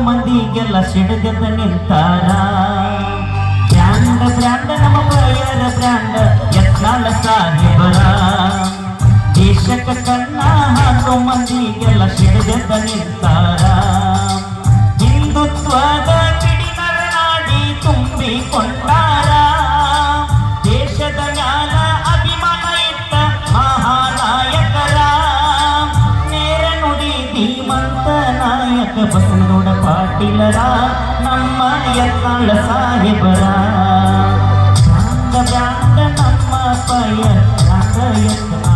ಮಂದಿಗೆಲ್ಲ ಸಿಡಗದ ನಿಂತಾರ? ಬ್ರ್ಯಾಂಡ ಬ್ರ್ಯಾಂಡ, ನಮ್ಮ ಬಯರ ಬ್ರ್ಯಾಂಡ, ಯತ್ನಾಳ ಸಾಹೇಬರ? ದೇಶಕ್ಕೆ ಕಣ್ಣ ಹಾಕೋ ಮಂದಿಗೆಲ್ಲ ಸಿಡಗದ ನಿಂತಾರ? ನಾಯಕ ಬಸವನಗೌಡ ಪಾಟೀಲರ ನಮ್ಮ ಯತ್ನಾಳ ಸಾಹೇಬರ ಬ್ಯಾಂಡ ಬ್ಯಾಂಡ ನಮ್ಮ ಪಯ ಯತ್ನಾಳರ ದೇಶಕ್ಕ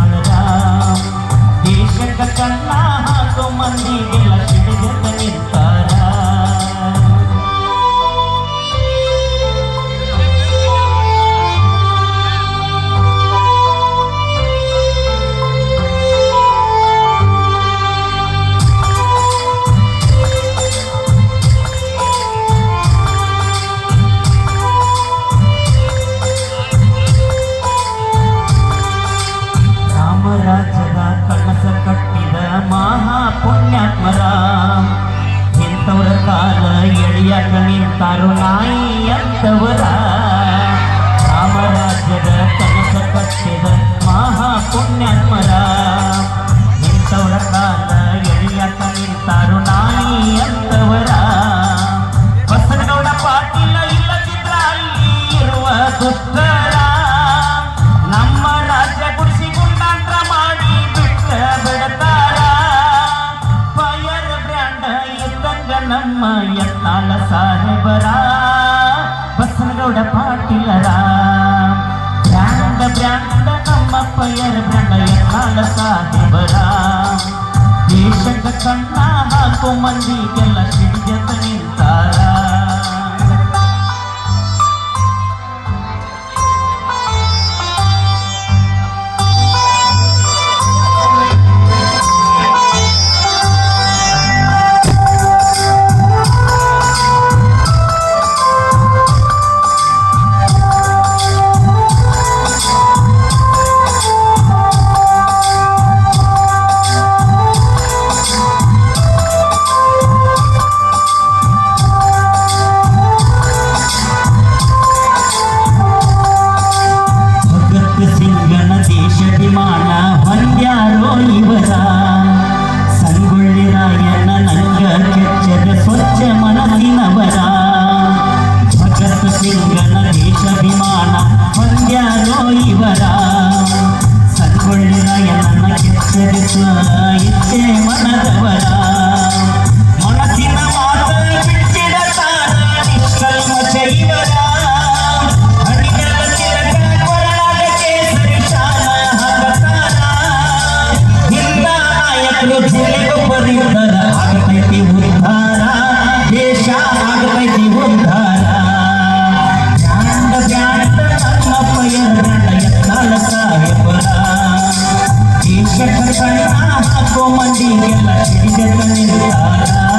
ಇದ್ದಂಗ ನಮ್ಮ ಎತ್ತಾಳ ಸಾಹೇಬರ, ಬಸನಗೌಡ ಪಾಟೀಲರ. ಬ್ಯಾಂಡ ಬ್ಯಾಂಡ ನಮ್ಮ ಎರ ಬ್ಯಾಂಡ ಎತ್ತಾಳ ಸಾಹೇಬರ. ದೇಶದ ಕಣ್ಣ ಹಾಕೋ ಮಂದಿಗೆಲ್ಲ ಸಿಡಿದ ನಿಂತಾರ ಇವರಾ ಸನ್ಗೊಳ್ಳ ಎಲ್ಲ ಮನದವರ ಮಂದಿ ಎಲ್ಲ ಸಿಡಿದ ನಿಲ್ತಾರ